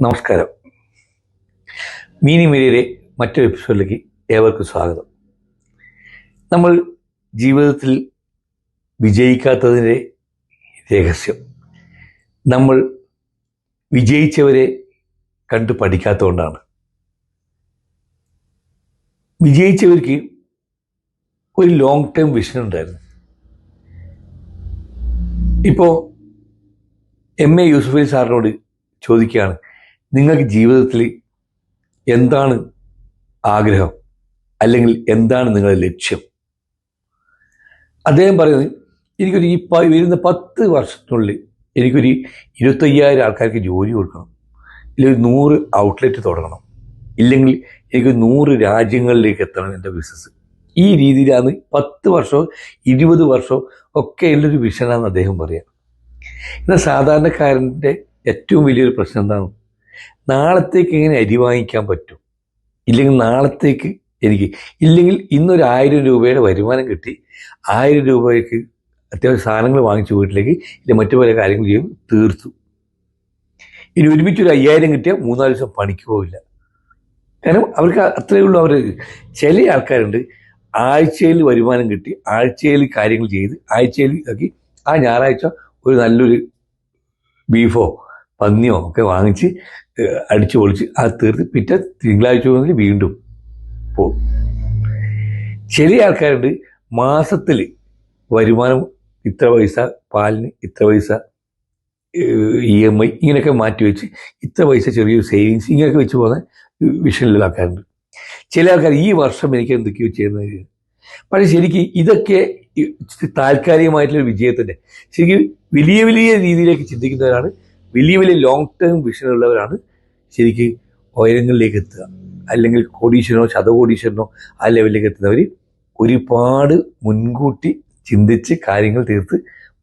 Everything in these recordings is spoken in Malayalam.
നമസ്കാരം. മീനി മീരിയയുടെ മറ്റൊരു എപ്പിസോഡിലേക്ക് ഏവർക്കും സ്വാഗതം. നമ്മൾ ജീവിതത്തിൽ വിജയിക്കാത്തതിന്റെ രഹസ്യം. നമ്മൾ വിജയിച്ചവരെ കണ്ട് പഠിക്കാത്തതുകൊണ്ടാണ്. വിജയിച്ചവർക്ക് ഒരു ലോങ് ടേം വിഷൻ ഉണ്ടായിരുന്നു. ഇപ്പോൾ എം എ യൂസുഫലി സാറിനോട് ചോദിക്കുകയാണ് നിങ്ങൾക്ക് ജീവിതത്തിൽ എന്താണ് ആഗ്രഹം? അല്ലെങ്കിൽ എന്താണ് നിങ്ങളുടെ ലക്ഷ്യം? അദ്ദേഹം പറയുന്നത് എനിക്കൊരു ഈ വരുന്ന പത്ത് വർഷത്തിനുള്ളിൽ എനിക്കൊരു ഇരുപത്തയ്യായിരം ആൾക്കാർക്ക് ജോലി കൊടുക്കണം. ഇല്ലെങ്കിൽ നൂറ് ഔട്ട്ലെറ്റ് തുടങ്ങണം. ഇല്ലെങ്കിൽ എനിക്ക് നൂറ് രാജ്യങ്ങളിലേക്ക് എത്തണം എന്റെ ബിസിനസ് ഈ രീതിയിലാണ് പത്ത് വർഷമോ ഇരുപത് വർഷമോ ഒക്കെ ഉള്ളൊരു വിഷനാണെന്ന് അദ്ദേഹം പറയാം. എന്നാൽ സാധാരണക്കാരന്റെ ഏറ്റവും വലിയൊരു പ്രശ്നം എന്താണ്? നാളത്തേക്ക് എങ്ങനെ അരി വാങ്ങിക്കാൻ പറ്റും? ഇല്ലെങ്കിൽ നാളത്തേക്ക് എനിക്ക് ഇല്ലെങ്കിൽ ഇന്നൊരു ആയിരം രൂപയുടെ വരുമാനം കിട്ടി. ആയിരം രൂപയ്ക്ക് അത്യാവശ്യം സാധനങ്ങൾ വാങ്ങിച്ച് വീട്ടിലേക്ക് ഇല്ല മറ്റു പല കാര്യങ്ങൾ ചെയ്യും തീർത്തു. ഇനി ഒരുമിച്ച് ഒരു അയ്യായിരം കിട്ടിയാൽ മൂന്നാൽ ദിവസം പണിക്ക് പോവില്ല. കാരണം അവർക്ക് അത്രയേ ഉള്ളൂ അവർ ചില ആൾക്കാരുണ്ട് ആഴ്ചയിൽ വരുമാനം കിട്ടി ആഴ്ചയിൽ കാര്യങ്ങൾ ചെയ്ത് ആഴ്ചയിൽ ആക്കി ആ ഞായറാഴ്ച ഒരു നല്ലൊരു ബീഫോ പന്നിയോ ഒക്കെ വാങ്ങിച്ച് അടിച്ചു പൊളിച്ച് അത് തീർത്ത് പിറ്റേ തിങ്കളാഴ്ച മുതൽ വീണ്ടും പോകും. ചില ആൾക്കാരുണ്ട് മാസത്തിൽ വരുമാനം ഇത്ര പൈസ പാലിന് ഇത്ര പൈസ ഇ എം ഐ ഇങ്ങനെയൊക്കെ മാറ്റി വെച്ച് ഇത്ര പൈസ ചെറിയൊരു സേവിങ്സ് ഇങ്ങനെയൊക്കെ വെച്ച് പോകുന്ന വിഷനിലുള്ള ആൾക്കാരുണ്ട്. ചില ആൾക്കാർ ഈ വർഷം എനിക്ക് എന്തൊക്കെയോ ചെയ്യുന്നത് പക്ഷേ ശരിക്കും ഇതൊക്കെ താൽക്കാലികമായിട്ടുള്ള വിജയത്തിന്റെ ശരിക്കും വലിയ വലിയ രീതിയിലേക്ക് ചിന്തിക്കുന്നവരാണ് വലിയ വലിയ ലോങ് ടേം വിഷൻ ഉള്ളവരാണ് ശരിക്കും ഉയരങ്ങളിലേക്ക് എത്തുക. അല്ലെങ്കിൽ കോടീശ്വരനോ ശതകോടീശ്വരനോ ആ ലെവലിലേക്ക് എത്തുന്നവർ ഒരുപാട് മുൻകൂട്ടി ചിന്തിച്ച് കാര്യങ്ങൾ തീർത്ത്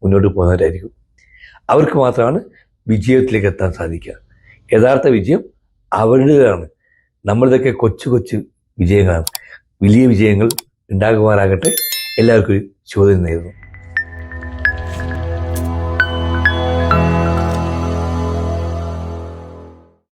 മുന്നോട്ട് പോകുന്നവരായിരിക്കും. അവർക്ക് മാത്രമാണ് വിജയത്തിലേക്ക് എത്താൻ സാധിക്കുക. യഥാർത്ഥ വിജയം അവരുടേതാണ്. നമ്മളിതൊക്കെ കൊച്ചു കൊച്ചു വിജയങ്ങളാണ്. വലിയ വിജയങ്ങൾ ഉണ്ടാകുമാറാകട്ടെ എല്ലാവർക്കും ചോദ്യം നേരുന്നു.